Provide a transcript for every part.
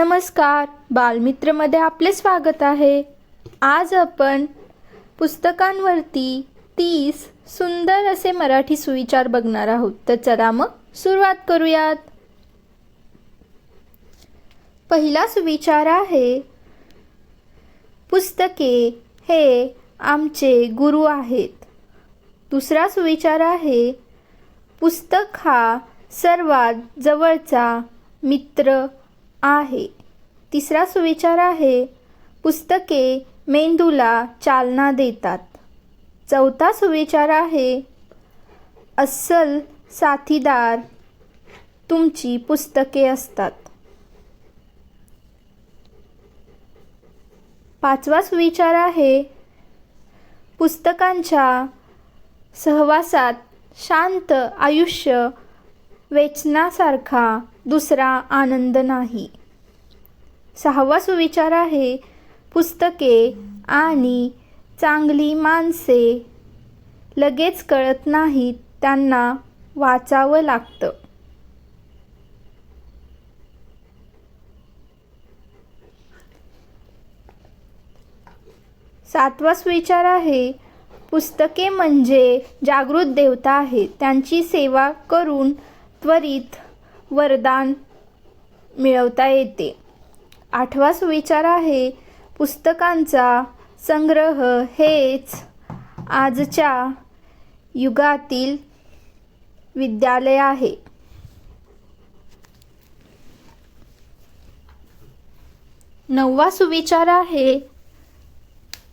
नमस्कार. बालमित्रमध्ये आपले स्वागत आहे. आज आपण पुस्तकांवरती तीस सुंदर असे मराठी सुविचार बघणार आहोत. तर चला मग सुरुवात करूयात. पहिला सुविचार आहे पुस्तके हे आमचे गुरु आहेत. दुसरा सुविचार आहे पुस्तक हा सर्वात जवळचा मित्र आहे. तिसरा सुविचार आहे पुस्तके मेंदूला चालना देतात. चौथा सुविचार आहे अस्सल साथीदार तुमची पुस्तके असतात. पाचवा सुविचार आहे पुस्तकांच्या सहवासात शांत आयुष्य वेचनासारखा दुसरा आनंद नाही. सहावा सुविचार आहे पुस्तके आणि चांगली माणसे. लगेच कळत नाहीत त्यांना वाचावं लागतं. सातवा सुविचार आहे पुस्तके म्हणजे जागृत देवता आहेत. त्यांची सेवा करून त्वरित वरदान मिळवता येते. आठवा सुविचार आहे पुस्तकांचा संग्रह हेच आजच्या युगातील विद्यालय आहे. नववा सुविचार आहे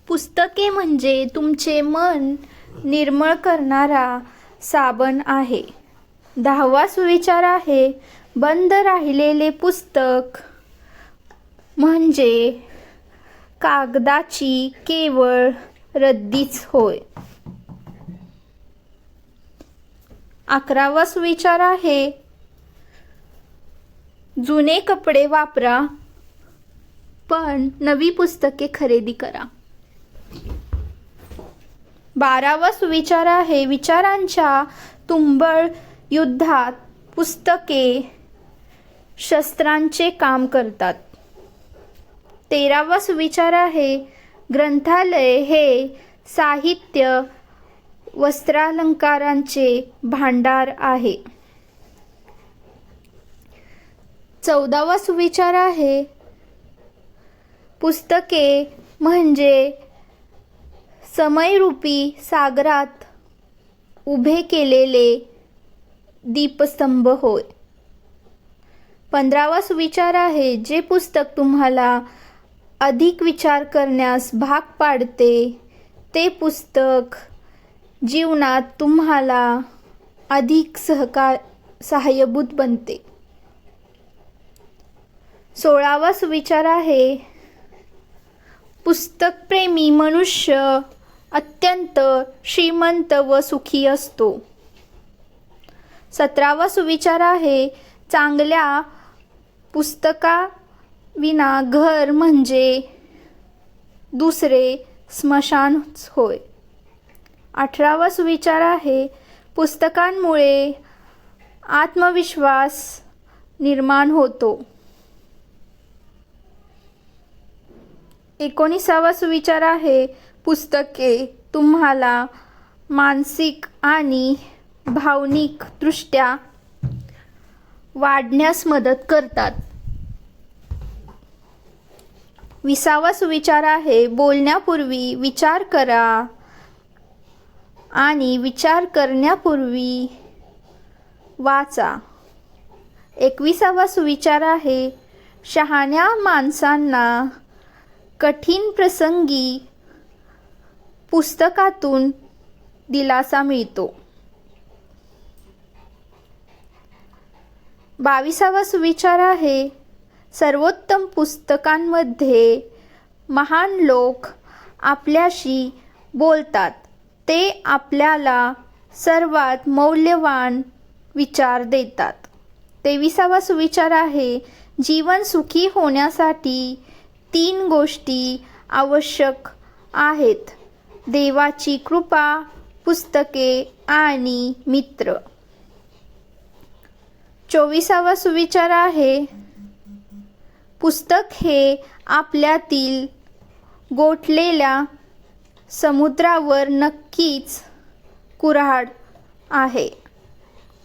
पुस्तके म्हणजे तुमचे मन निर्मळ करणारा साबण आहे. दहावा सुविचार आहे बंद राहिलेले पुस्तक. म्हणजे कागदाची केवळ रद्दीच होय. अकरावा सुविचार आहे जुने कपडे वापरा पण नवी पुस्तके खरेदी करा. बारावा सुविचार आहे विचारांच्या तुंबळ युद्धात पुस्तके शस्त्रांचे काम करतात. तेरावा सुविचार आहे ग्रंथालय हे साहित्य वस्त्रालंकारांचे भांडार आहे. चौदावा सुविचार आहे पुस्तके म्हणजे समयरूपी सागरात उभे केलेले दीपस्तंभ होय. पंधरावा सुविचार आहे जे पुस्तक तुम्हाला अधिक विचार करण्यास भाग पाडते ते पुस्तक जीवनात तुम्हाला अधिक सहकार सहाय्यभूत बनते. सोळावा सुविचार आहे पुस्तकप्रेमी मनुष्य अत्यंत श्रीमंत व सुखी असतो. सतरावा सुविचार आहे चांगल्या पुस्तका विना घर म्हणजे दुसरे स्मशानच होय. अठरावा सुविचार आहे पुस्तकांमुळे आत्मविश्वास निर्माण होतो. एकोणीसावा सुविचार आहे पुस्तके तुम्हाला मानसिक आणि भावनिकदृष्ट्या वाढण्यास मदत करतात. विसावा सुविचार आहे. बोलण्यापूर्वी विचार करा आणि विचार करण्यापूर्वी वाचा. एकविसावा सुविचार आहे. शहाण्या माणसांना कठीण प्रसंगी पुस्तकातून दिलासा मिळतो. बावीसावा सुविचार आहे. सर्वोत्तम पुस्तकांमध्ये महान लोक आपल्याशी बोलतात. ते आपल्याला सर्वात मौल्यवान विचार देतात. तेविसावा सुविचार आहे जीवन सुखी होण्यासाठी तीन गोष्टी आवश्यक आहेत. देवाची कृपा पुस्तके आणि मित्र. चोवीसावा सुविचार आहे. पुस्तक हे आपल्यातील गोठलेल्या समुद्रावर नक्कीच कुऱ्हाड आहे.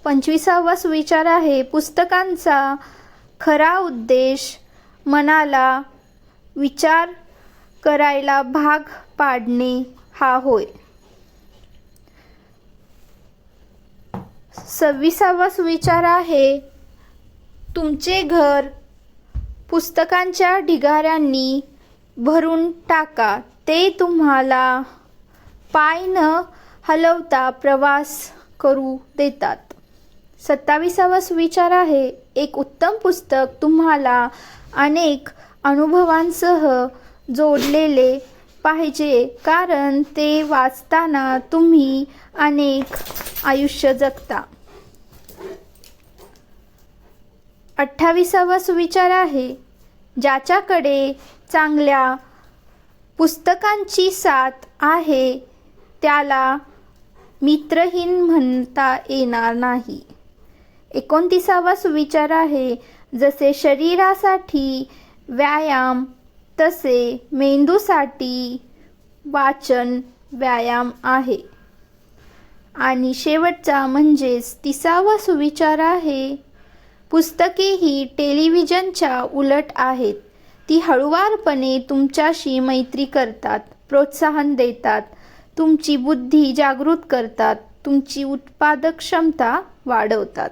पंचवीसावा सुविचार आहे. पुस्तकांचा खरा उद्देश मनाला विचार करायला भाग पाडणे हा होय. सव्वीसावा सुविचार आहे. तुमचे घर पुस्तकांच्या ढिगाऱ्यांनी भरून टाका. ते तुम्हाला पाय न हलवता प्रवास करू देतात. सत्तावीसावा सुविचार आहे. एक उत्तम पुस्तक तुम्हाला अनेक अनुभवांसह जोडलेले पाहिजे कारण ते वाचताना तुम्ही अनेक आयुष्य जगता. अठ्ठावीसावा सुविचार आहे ज्याच्याकडे चांगल्या पुस्तकांची साथ आहे त्याला मित्रहीन म्हणता येणार नाही. एकोणतीसावा सुविचार आहे जसे शरीरासाठी व्यायाम तसे मेंदूसाठी वाचन व्यायाम आहे. आणि शेवटचा म्हणजेच तिसावा सुविचार आहे पुस्तके ही टेलिव्हिजनच्या उलट आहेत. ती हळुवारपणे तुमच्याशी मैत्री करतात प्रोत्साहन देतात तुमची बुद्धी जागृत करतात तुमची उत्पादक क्षमता वाढवतात.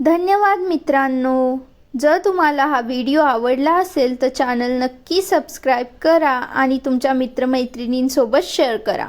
धन्यवाद मित्रांनो. जर तुम्हाला हा व्हिडिओ आवडला असेल तर चॅनल नक्की सबस्क्राईब करा आणि तुमच्या मित्रमैत्रिणींसोबत शेअर करा.